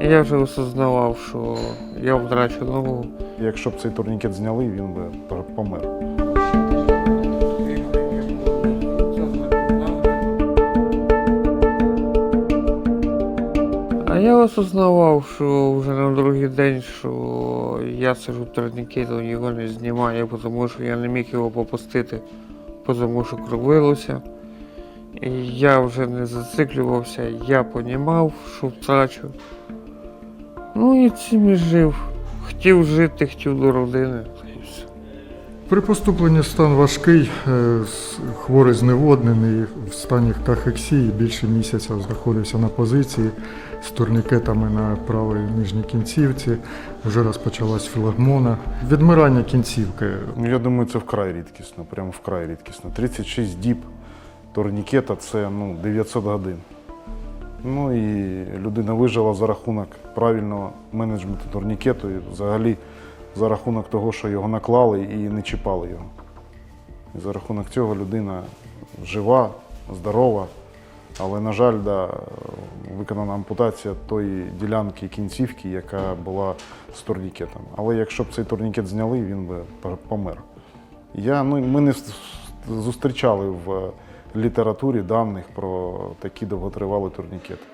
Я вже осознавав, що я втрачу ногу. Якщо б цей турнікет зняли, він би помер. А я осознавав, що вже на другий день, що я сижу в турнікету, його не знімаю, тому що я не міг його попустити, тому що кровилося. І я вже не зациклювався, я понімав, що втрачу. Ну і цим і жив. Хотів жити, хотів до родини. При поступленні стан важкий, е, хворий зневоднений, в стані кахексії більше місяця знаходився на позиції з турнікетами на правій нижній кінцівці. Вже розпочалась філегмона. Відмирання кінцівки. Ну, я думаю, це вкрай рідкісно, прямо вкрай рідкісно. 36 діб турнікета це ну, 900 годин. Ну і людина вижила за рахунок правильного менеджменту турнікету і взагалі за рахунок того, що його наклали і не чіпали його. І за рахунок цього людина жива, здорова, але, на жаль, да, виконана ампутація тої ділянки кінцівки, яка була з турнікетом. Але якщо б цей турнікет зняли, він би помер. Я, ну, ми не зустрічали в літературі даних про такі довготривалі турнікети.